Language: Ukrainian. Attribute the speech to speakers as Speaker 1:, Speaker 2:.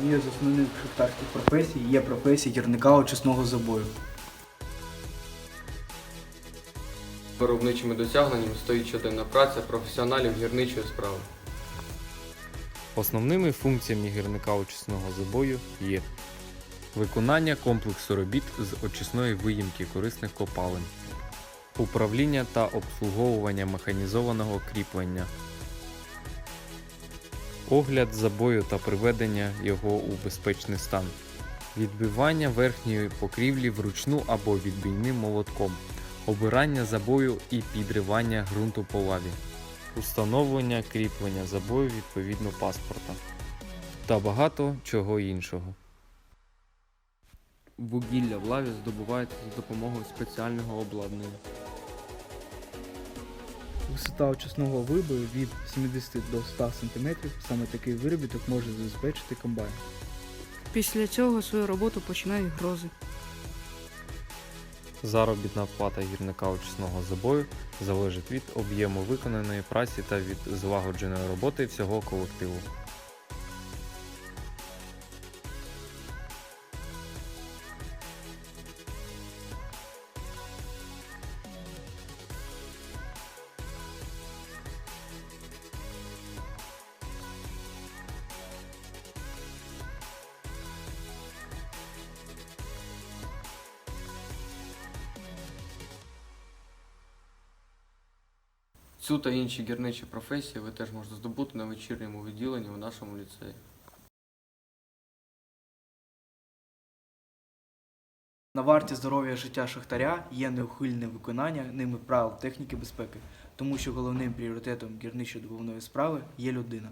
Speaker 1: Однією з основних шахтарських професій є професія гірника очисного забою.
Speaker 2: Виробничими досягненнями стоїть щоденна праця професіоналів гірничої справи.
Speaker 3: Основними функціями гірника очисного забою є виконання комплексу робіт з очисної виїмки корисних копалин, управління та обслуговування механізованого кріплення, огляд забою та приведення його у безпечний стан, відбивання верхньої покрівлі вручну або відбійним молотком, обирання забою і підривання ґрунту по лаві установлення кріплення забою відповідно паспорта та багато чого іншого.
Speaker 4: Вугілля в лаві здобувається за допомогою спеціального обладнання.
Speaker 1: Висота очисного вибою від 70 до 100 см. Саме такий виробіток може забезпечити комбайн.
Speaker 5: Після цього свою роботу починають грози.
Speaker 3: Заробітна плата гірника очисного забою залежить від об'єму виконаної праці та від злагодженої роботи всього колективу.
Speaker 2: Цю та інші гірничі професії ви теж можете здобути на вечірньому відділенні у нашому ліцеї.
Speaker 1: На варті здоров'я життя шахтаря є неухильне виконання ними правил техніки безпеки, тому що головним пріоритетом гірничо-добувної справи є людина.